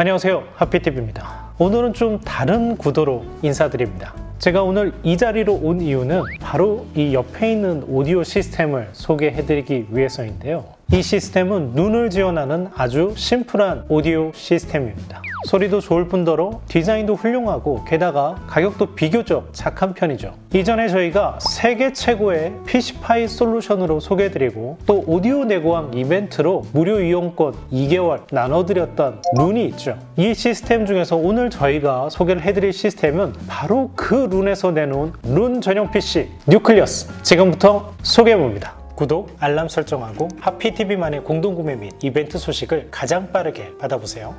안녕하세요. 하피TV입니다. 오늘은 좀 다른 구도로 인사드립니다. 제가 오늘 이 자리로 온 이유는 바로 이 옆에 있는 오디오 시스템을 소개해드리기 위해서인데요. 이 시스템은 눈을 지원하는 아주 심플한 오디오 시스템입니다. 소리도 좋을 뿐더러 디자인도 훌륭하고 게다가 가격도 비교적 착한 편이죠. 이전에 저희가 세계 최고의 PC파이 솔루션으로 소개해드리고 또 오디오 내고왕 이벤트로 무료 이용권 2개월 나눠드렸던 룬이 있죠. 이 시스템 중에서 오늘 저희가 소개를 해드릴 시스템은 바로 그 룬에서 내놓은 룬 전용 PC 뉴클리어스 지금부터 소개해봅니다. 구독, 알람 설정하고 하피TV만의 공동구매 및 이벤트 소식을 가장 빠르게 받아보세요.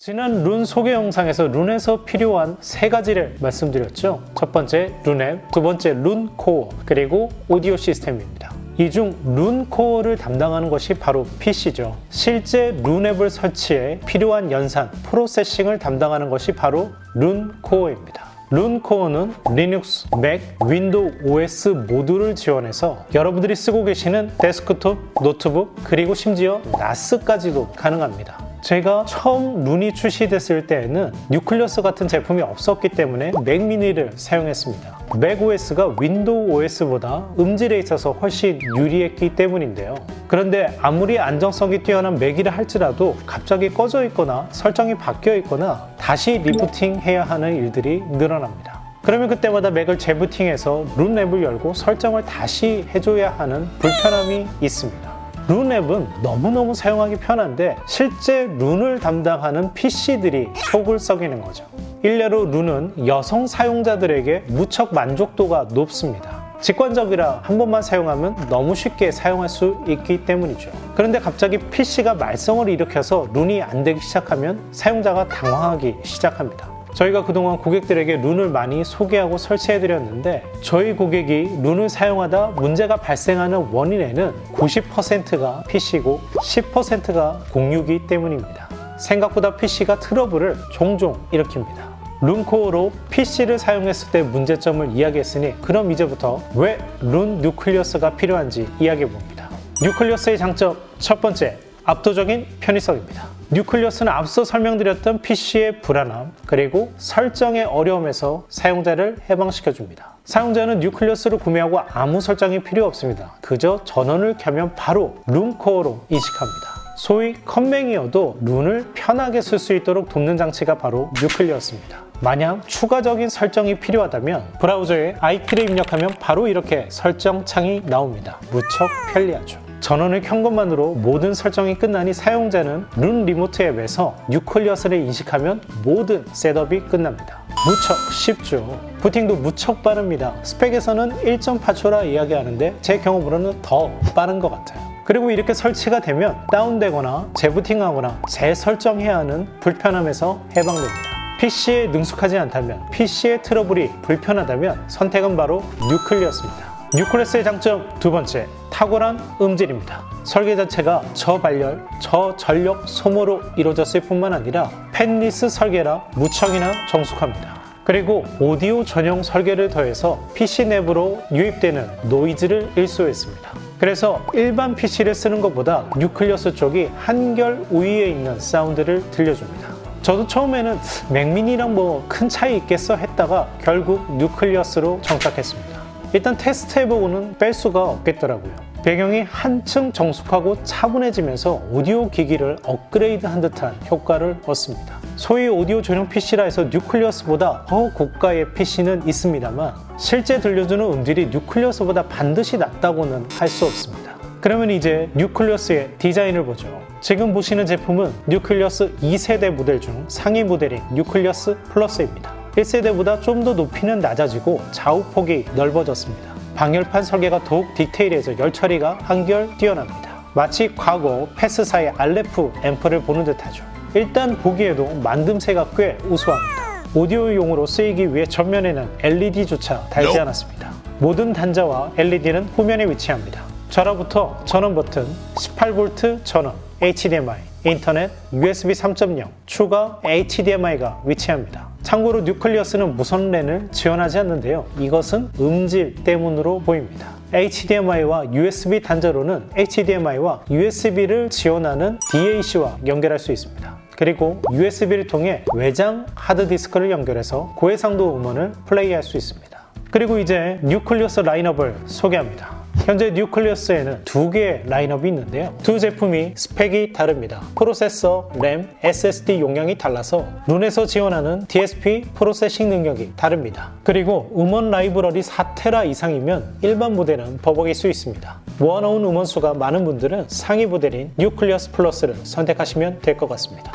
지난 룬 소개 영상에서 룬에서 필요한 세 가지를 말씀드렸죠. 첫 번째 룬앱, 두 번째 룬 코어, 그리고 오디오 시스템입니다. 이 중 룬 코어를 담당하는 것이 바로 PC죠. 실제 룬 앱을 설치해 필요한 연산, 프로세싱을 담당하는 것이 바로 룬 코어입니다. 룬 코어는 리눅스, 맥, 윈도우 OS 모두를 지원해서 여러분들이 쓰고 계시는 데스크톱, 노트북, 그리고 심지어 나스까지도 가능합니다. 제가 처음 룬이 출시됐을 때에는 뉴클리어스 같은 제품이 없었기 때문에 맥 미니를 사용했습니다. 맥OS가 윈도우 OS보다 음질에 있어서 훨씬 유리했기 때문인데요. 그런데 아무리 안정성이 뛰어난 맥이라 할지라도 갑자기 꺼져 있거나 설정이 바뀌어 있거나 다시 리부팅 해야 하는 일들이 늘어납니다. 그러면 그때마다 맥을 재부팅해서 룬 앱을 열고 설정을 다시 해줘야 하는 불편함이 있습니다. 룬 앱은 너무너무 사용하기 편한데 실제 룬을 담당하는 PC들이 속을 썩이는 거죠. 일례로 룬은 여성 사용자들에게 무척 만족도가 높습니다. 직관적이라 한 번만 사용하면 너무 쉽게 사용할 수 있기 때문이죠. 그런데 갑자기 PC가 말썽을 일으켜서 룬이 안 되기 시작하면 사용자가 당황하기 시작합니다. 저희가 그동안 고객들에게 룬을 많이 소개하고 설치해 드렸는데 저희 고객이 룬을 사용하다 문제가 발생하는 원인에는 90%가 PC고 10%가 공유기 때문입니다. 생각보다 PC가 트러블을 종종 일으킵니다. 룬코어로 PC를 사용했을 때 문제점을 이야기했으니 그럼 이제부터 왜 룬 뉴클리어스가 필요한지 이야기해 봅니다. 뉴클리어스의 장점 첫 번째 압도적인 편의성입니다. 뉴클리어스는 앞서 설명드렸던 PC의 불안함 그리고 설정의 어려움에서 사용자를 해방시켜 줍니다. 사용자는 뉴클리어스를 구매하고 아무 설정이 필요 없습니다. 그저 전원을 켜면 바로 룸코어로 인식합니다. 소위 컴맹이어도 룬을 편하게 쓸 수 있도록 돕는 장치가 바로 뉴클리어스입니다. 만약 추가적인 설정이 필요하다면 브라우저에 아이키를 입력하면 바로 이렇게 설정 창이 나옵니다. 무척 편리하죠. 전원을 켠 것만으로 모든 설정이 끝나니 사용자는 룬 리모트 앱에서 뉴클리어스를 인식하면 모든 셋업이 끝납니다. 무척 쉽죠. 부팅도 무척 빠릅니다. 스펙에서는 1.8초라 이야기하는데 제 경험으로는 더 빠른 것 같아요. 그리고 이렇게 설치가 되면 다운되거나 재부팅하거나 재설정해야 하는 불편함에서 해방됩니다. PC에 능숙하지 않다면, PC의 트러블이 불편하다면 선택은 바로 뉴클리어스입니다. 뉴클리어스의 장점 두 번째, 탁월한 음질입니다. 설계 자체가 저발열, 저전력 소모로 이루어졌을 뿐만 아니라 펜리스 설계라 무척이나 정숙합니다. 그리고 오디오 전용 설계를 더해서 PC 내부로 유입되는 노이즈를 일소했습니다. 그래서 일반 PC를 쓰는 것보다 뉴클리어스 쪽이 한결 우위에 있는 사운드를 들려줍니다. 저도 처음에는 맥미니랑 뭐 큰 차이 있겠어 했다가 결국 뉴클리어스로 정착했습니다. 일단 테스트 해보고는 뺄 수가 없겠더라고요. 배경이 한층 정숙하고 차분해지면서 오디오 기기를 업그레이드한 듯한 효과를 얻습니다. 소위 오디오 전용 PC라 해서 뉴클리어스보다 더 고가의 PC는 있습니다만 실제 들려주는 음질이 뉴클리어스보다 반드시 낫다고는 할 수 없습니다. 그러면 이제 뉴클리어스의 디자인을 보죠. 지금 보시는 제품은 뉴클리어스 2세대 모델 중 상위 모델인 뉴클리어스 플러스입니다. 1세대보다 좀 더 높이는 낮아지고 좌우폭이 넓어졌습니다. 방열판 설계가 더욱 디테일해서 열 처리가 한결 뛰어납니다. 마치 과거 패스사의 알레프 앰프를 보는 듯하죠. 일단 보기에도 만듦새가 꽤 우수합니다. 오디오용으로 쓰이기 위해 전면에는 LED조차 달지 않았습니다. 모든 단자와 LED는 후면에 위치합니다. 좌로부터 전원 버튼, 18V 전원, HDMI, 인터넷, USB 3.0, 추가 HDMI가 위치합니다. 참고로 뉴클리어스는 무선 랜을 지원하지 않는데요. 이것은 음질 때문으로 보입니다. HDMI와 USB 단자로는 HDMI와 USB를 지원하는 DAC와 연결할 수 있습니다. 그리고 USB를 통해 외장 하드디스크를 연결해서 고해상도 음원을 플레이할 수 있습니다. 그리고 이제 뉴클리어스 라인업을 소개합니다. 현재 뉴클리어스에는 두 개의 라인업이 있는데요. 두 제품이 스펙이 다릅니다. 프로세서, 램, SSD 용량이 달라서 눈에서 지원하는 DSP 프로세싱 능력이 다릅니다. 그리고 음원 라이브러리 4테라 이상이면 일반 모델은 버벅일 수 있습니다. 모아놓은 음원 수가 많은 분들은 상위 모델인 뉴클리어스 플러스를 선택하시면 될 것 같습니다.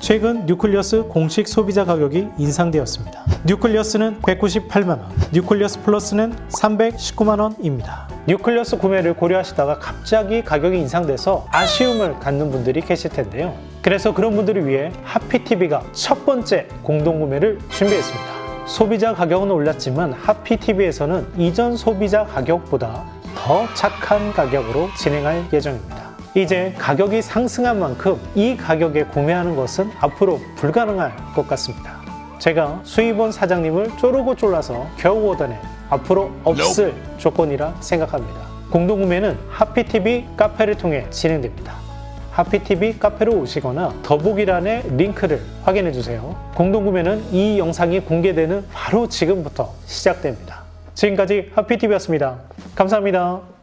최근 뉴클리어스 공식 소비자 가격이 인상되었습니다. 뉴클리어스는 198만원, 뉴클리어스 플러스는 319만원입니다. 뉴클리어스 구매를 고려하시다가 갑자기 가격이 인상돼서 아쉬움을 갖는 분들이 계실 텐데요. 그래서 그런 분들을 위해 하피TV가 첫 번째 공동구매를 준비했습니다. 소비자 가격은 올랐지만 하피TV에서는 이전 소비자 가격보다 더 착한 가격으로 진행할 예정입니다. 이제 가격이 상승한 만큼 이 가격에 구매하는 것은 앞으로 불가능할 것 같습니다. 제가 수입원 사장님을 쪼르고 쫄라서 겨우 오더네 앞으로 없을 조건이라 생각합니다. 공동구매는 하피TV 카페를 통해 진행됩니다. 하피TV 카페로 오시거나 더보기란의 링크를 확인해 주세요. 공동구매는 이 영상이 공개되는 바로 지금부터 시작됩니다. 지금까지 하피TV였습니다. 감사합니다.